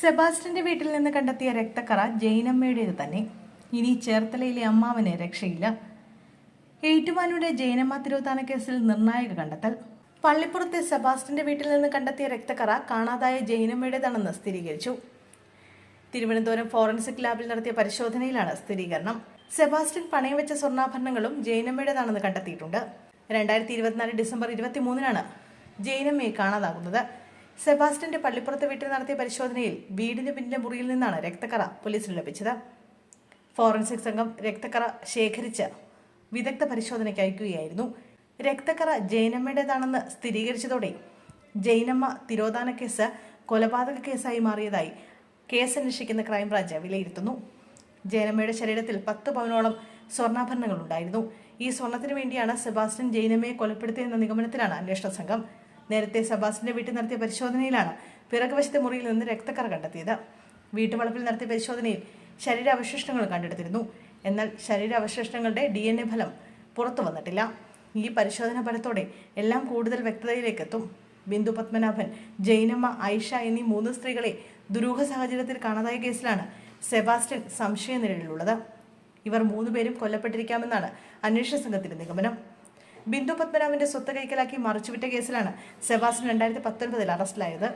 സെബാസ്റ്റ്യന്റെ വീട്ടിൽ നിന്ന് കണ്ടെത്തിയ രക്തക്കറ ജൈനമ്മയുടേത് തന്നെ. ഇനി ചേർത്തലയിലെ അമ്മാവന് രക്ഷയില്ല. ഏറ്റുമാനൂടെ ജൈനമ്മ തിരുവത്താന കേസിൽ നിർണായക കണ്ടെത്തൽ. പള്ളിപ്പുറത്തെ സെബാസ്റ്റ്യന്റെ വീട്ടിൽ നിന്ന് കണ്ടെത്തിയ രക്തക്കറ കാണാതായ ജൈനമ്മയുടേതാണെന്ന് സ്ഥിരീകരിച്ചു. തിരുവനന്തപുരം ഫോറൻസിക് ലാബിൽ നടത്തിയ പരിശോധനയിലാണ് സ്ഥിരീകരണം. സെബാസ്റ്റ്യൻ പണയം വെച്ച സ്വർണാഭരണങ്ങളും ജൈനമ്മയുടേതാണെന്ന് കണ്ടെത്തിയിട്ടുണ്ട്. രണ്ടായിരത്തി ഇരുപത്തിനാല് ഡിസംബർ ഇരുപത്തിമൂന്നിനാണ് ജൈനമ്മയെ കാണാതാകുന്നത്. സെബാസ്റ്റ്യന്റെ പള്ളിപ്പുറത്ത് വീട്ടിൽ നടത്തിയ പരിശോധനയിൽ വീടിന് പിന്നിലെ മുറിയിൽ നിന്നാണ് രക്തക്കറ പോലീസിന് ലഭിച്ചത്. ഫോറൻസിക് സംഘം രക്തക്കറ ശേഖരിച്ച് വിദഗ്ധ പരിശോധനയ്ക്ക് അയക്കുകയായിരുന്നു. രക്തക്കറ ജൈനമ്മയുടേതാണെന്ന് സ്ഥിരീകരിച്ചതോടെ ജൈനമ്മ തിരോധാന കേസ് കൊലപാതക കേസായി മാറിയതായി കേസ് അന്വേഷിക്കുന്ന ക്രൈംബ്രാഞ്ച് വിലയിരുത്തുന്നു. ജൈനമ്മയുടെ ശരീരത്തിൽ പത്ത് പവനോളം സ്വർണാഭരണങ്ങൾ ഉണ്ടായിരുന്നു ഈ സ്വർണത്തിന് വേണ്ടിയാണ് സെബാസ്റ്റ്യൻ ജൈനമ്മയെ കൊലപ്പെടുത്തിയെന്ന നിഗമനത്തിലാണ് അന്വേഷണ സംഘം. നേരത്തെ സബാസിന്റെ വീട്ടിൽ നടത്തിയ പരിശോധനയിലാണ് പിറകുവശത്തെ മുറിയിൽ നിന്ന് രക്തക്കറ കണ്ടെത്തിയത്. വീട്ടുവളപ്പിൽ നടത്തിയ പരിശോധനയിൽ ശരീരാവശിഷ്ടങ്ങൾ കണ്ടെടുത്തിരുന്നു. എന്നാൽ ശരീരാവശിഷ്ടങ്ങളുടെ ഡി എൻ എ ഫലം പുറത്തു വന്നിട്ടില്ല. ഈ പരിശോധന ഫലത്തോടെ എല്ലാം കൂടുതൽ വ്യക്തതയിലേക്ക് എത്തും ബിന്ദു പത്മനാഭൻ ജൈനമ്മ ഐഷ എന്നീ മൂന്ന് സ്ത്രീകളെ ദുരൂഹ സാഹചര്യത്തിൽ കാണാതായ കേസിലാണ് സെബാസ്റ്റ്യൻ സംശയനിഴലിലുള്ളത്. ഇവർ മൂന്നുപേരും കൊല്ലപ്പെട്ടിരിക്കാമെന്നാണ് അന്വേഷണ സംഘത്തിന്റെ നിഗമനം. ബിന്ദു പത്മനാഭന്റെ സ്വത്ത് കൈക്കലാക്കി മറിച്ചുവിട്ട കേസിലാണ് സെബാസ്റ്റ്യൻ രണ്ടായിരത്തി പത്തൊൻപതിൽ അറസ്റ്റിലായത്.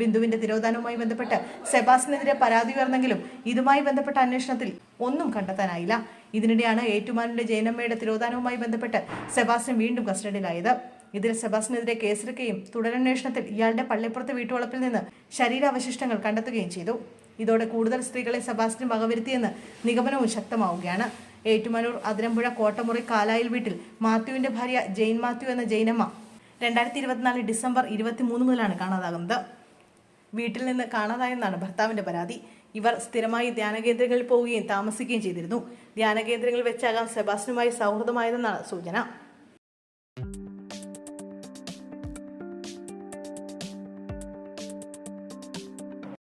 ബിന്ദുവിന്റെ തിരോധാനവുമായി ബന്ധപ്പെട്ട് സെബാസിനെതിരെ പരാതി ഉയർന്നെങ്കിലും ഇതുമായി ബന്ധപ്പെട്ട അന്വേഷണത്തിൽ ഒന്നും കണ്ടെത്താനായില്ല. ഇതിനിടെയാണ് ഏറ്റുമാനിന്റെ ജയനമ്മയുടെ തിരോധാനവുമായി ബന്ധപ്പെട്ട് സെബാസ്റ്റ്യൻ വീണ്ടും കസ്റ്റഡിയിലായത്. ഇതിൽ സെബാസിനെതിരെ കേസെടുക്കുകയും തുടരന്വേഷണത്തിൽ ഇയാളുടെ പള്ളിപ്പുറത്തെ വീട്ടുവളപ്പിൽ നിന്ന് ശരീരാവശിഷ്ടങ്ങൾ കണ്ടെത്തുകയും ചെയ്തു. ഇതോടെ കൂടുതൽ സ്ത്രീകളെ സെബാസ്റ്റിൻ വകവരുത്തിയെന്ന് നിഗമനവും ശക്തമാവുകയാണ്. ഏറ്റുമാനൂർ അതിരമ്പുഴ കോട്ടമുറി കാലായിൽ വീട്ടിൽ മാത്യുവിന്റെ ഭാര്യ ജെയിൻ മാത്യു എന്ന ജെയിനമ്മ രണ്ടായിരത്തി ഇരുപത്തിനാല് ഡിസംബർ ഇരുപത്തിമൂന്ന് മുതലാണ് കാണാതാകുന്നത്. വീട്ടിൽ നിന്ന് കാണാതായെന്നാണ് ഭർത്താവിന്റെ പരാതി. ഇവർ സ്ഥിരമായി ധ്യാനകേന്ദ്രങ്ങളിൽ പോവുകയും താമസിക്കുകയും ചെയ്തിരുന്നു. ധ്യാനകേന്ദ്രങ്ങളിൽ വെച്ചാകാം സെബാസ്റ്റിനുമായി സൗഹൃദമായതെന്നാണ് സൂചന.